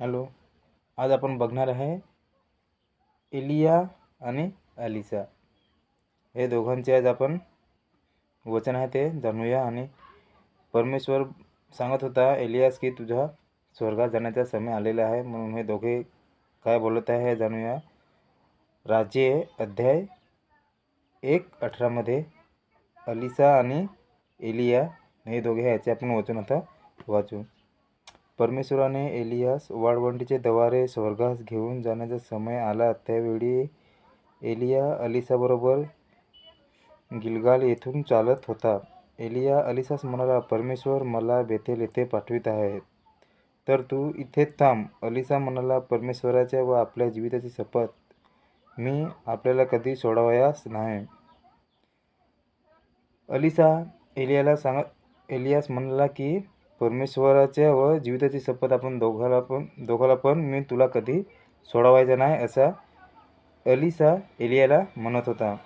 Hello आज आपण बघणार आहे एलिया आणि अलिसा. हे दोघांचे आज आपण वचन आहे ते जाणूया आणि परमेश्वर सांगत होता एलियास की तुझा स्वर्गात जाण्याचा समय आलेला आहे म्हणून हे दोघे काय बोलत आहे हे जाणूया. राजे अध्याय एक अठरामध्ये अलिसा आणि एलिया हे दोघे याचे आपण वचन आता वाचू. परमेश्वराने एलियास वाळवंटीचे दवारे स्वर्गास घेऊन जाण्याचा समय आला. त्यावेळी एलिया अलिसाबरोबर गिलगाल येथून चालत होता. एलिया अलिसास म्हणाला परमेश्वर मला बेथेल येथे पाठवित आहे. तर तू इथे थांब. अलिसा म्हणाला परमेश्वराच्या व आपल्या जीविताची शपथ मी आपल्याला कधी सोडावयास नाही. अलिसा एलियाला सांगत एलियास म्हणाला की परमेश्वराच्या व जीविताची शपथ आपण दोघाला पण दोघाला पण मी तुला कधी सोडवायचा नाही असा अलिसा एलियाला म्हणत होता.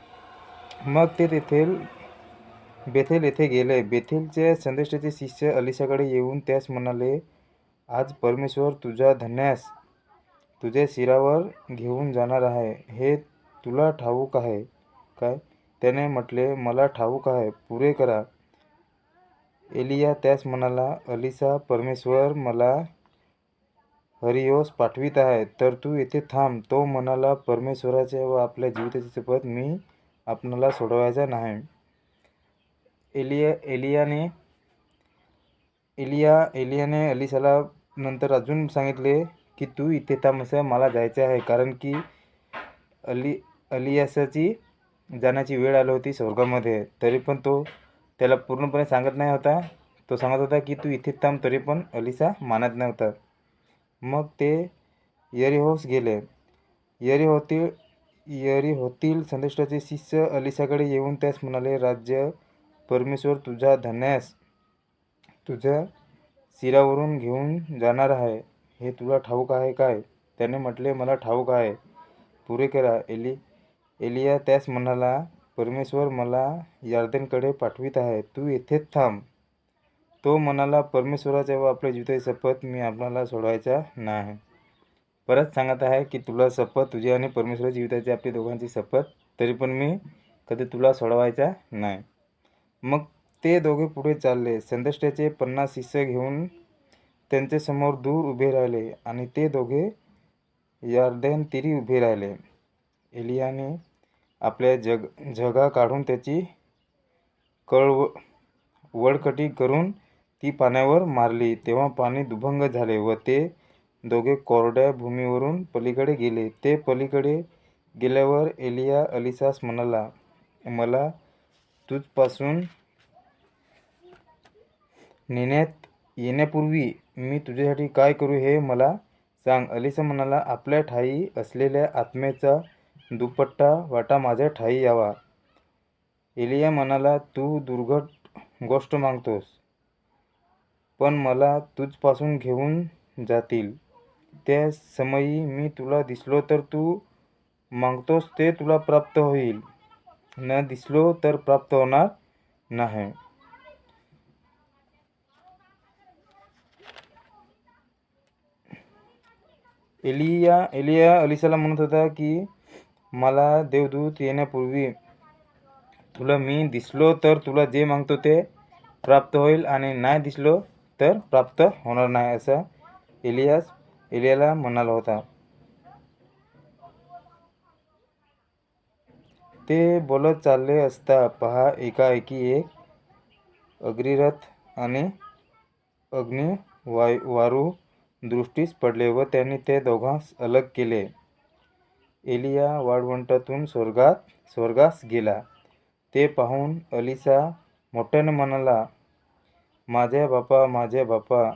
मग ते तेथील बेथेल येथे गेले. बेथेलच्या संदेशाचे शिष्य अलिसाकडे येऊन त्यास म्हणाले आज परमेश्वर तुझ्या धन्यास तुझ्या शिरावर घेऊन जाणार आहे. हे तुला ठाऊक आहे काय? त्याने म्हटले मला ठाऊक आहे. पुरे करा. एलिया त्यास म्हणाला अलिसा परमेश्वर मला हरिओस पाठवित आहे तर तू येथे थांब. तो म्हणाला परमेश्वराच्या व आपल्या जीविताची शपथ मी आपणाला सोडवायचा नाही. एलिया एलियाने एलिया एलियाने अलिसाला नंतर अजून सांगितले की तू इथे थांब मला जायचं आहे. कारण की अली अलियासाची जाण्याची वेळ आली होती स्वर्गामध्ये. तरी पण तो त्याला पूर्णपणे सांगत नाही होता. तो सांगत होता की तू इथे थांब तरी पण अलिसा मानत नव्हता. मग ते यरिहोस गेले. यरी होतील यरी होतील संदेष्टाचे शिष्य अलिसाकडे येऊन त्यास म्हणाले राज्य परमेश्वर तुझा धन्यास तुझ्या शिरावरून घेऊन जाणार आहे. हे तुला ठाऊक आहे काय? त्याने म्हटले मला ठाऊक आहे. पुरे करा. एली एलिया त्यास म्हणाला परमेश्वर मला यार्दनकडे पाठवित आहे. तू येथेच थांब. तो म्हणाला परमेश्वराच्या व आपल्या जीविताची शपथ मी आपणाला सोडवायचा नाही. परत सांगत आहे की तुला शपथ तुझी आणि परमेश्वर जीविताची आपली दोघांची शपथ तरी पण मी कधी तुला सोडवायचा नाही. मग ते दोघे पुढे चालले. संदेष्टाचे पन्नास शिष्य घेऊन त्यांच्यासमोर दूर उभे राहिले आणि ते दोघे यार्देन तिरी उभे राहिले. एलियाने आपल्या जग जगा काढून त्याची कळव वळकटी करून ती पाण्यावर मारली. तेव्हा पाणी दुभंग झाले व ते दोघे कोरड्या भूमीवरून पलीकडे गेले. ते पलीकडे गेल्यावर एलिया अलिसास म्हणाला मला तुझपासून नेण्यात येण्यापूर्वी मी तुझ्यासाठी काय करू हे मला सांग. अलिसा म्हणाला आपल्या ठाई असलेल्या आत्म्याचा दुपट्टा वाटा माझ्या ठाई यावा. एलिया म्हणाला तू दुर्घट गोष्ट मागतोस पण मला तुझपासून घेऊन जातील. त्या समयी मी तुला दिसलो तर तू मागतोस ते तुला प्राप्त होईल. न दिसलो तर प्राप्त होणार नाही. एलिया एलिया अलिसाला म्हणत होता की मला देवदूत येण्यापूर्वी तुला मी दिसलो तर तुला जे मागतो ते प्राप्त होईल आणि नाही दिसलो तर प्राप्त होणार नाही असं एलियास एलियाला म्हणाला होता. ते बोलत चालले असता पहा एकाएकी एक अग्रिरथ आणि अग्निवाय वारू दृष्टीस पडले व त्यांनी ते दोघांस अलग केले. एलिया वाळवंटातून स्वर्गात स्वर्गास गेला. ते पाहून अलिसा मोठ्याने म्हणाला माझ्या बापा माझ्या बापा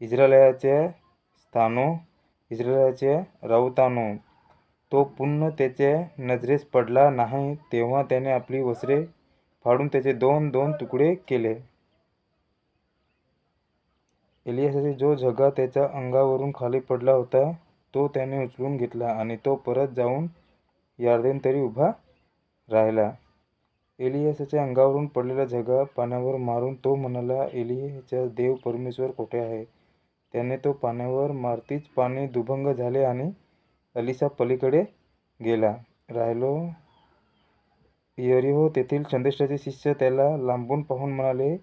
इस्रायलाचे स्थानो इस्रायलाचे राऊतानो तो पुन्हा त्याच्या नजरेस पडला नाही तेव्हा त्याने आपली वस्त्रे फाडून त्याचे दोन दोन तुकडे केले. एलियासाठी जो झगा त्याच्या अंगावरून खाली पडला होता तो त्याने उचलून घेतला आणि तो परत जाऊन यार्देन तरी उभा राहिला. एलियासाच्या अंगावरून पडलेला झगा पाण्यावर मारून तो म्हणाला एलियाचा देव परमेश्वर कोठे आहे? त्याने तो पाण्यावर मारतीच पाणी दुभंग झाले आणि अलिसा पलीकडे गेला. राहिलो. यरिहो तेथील चंदेष्ठाचे शिष्य त्याला लांबून पाहून म्हणाले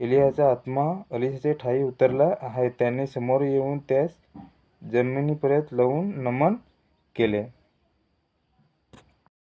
एलियाचा आत्मा अलिसाचे ठाई उतरला आहे. त्याने समोर येऊन त्यास जमिनीपर्यंत लावून नमन केले.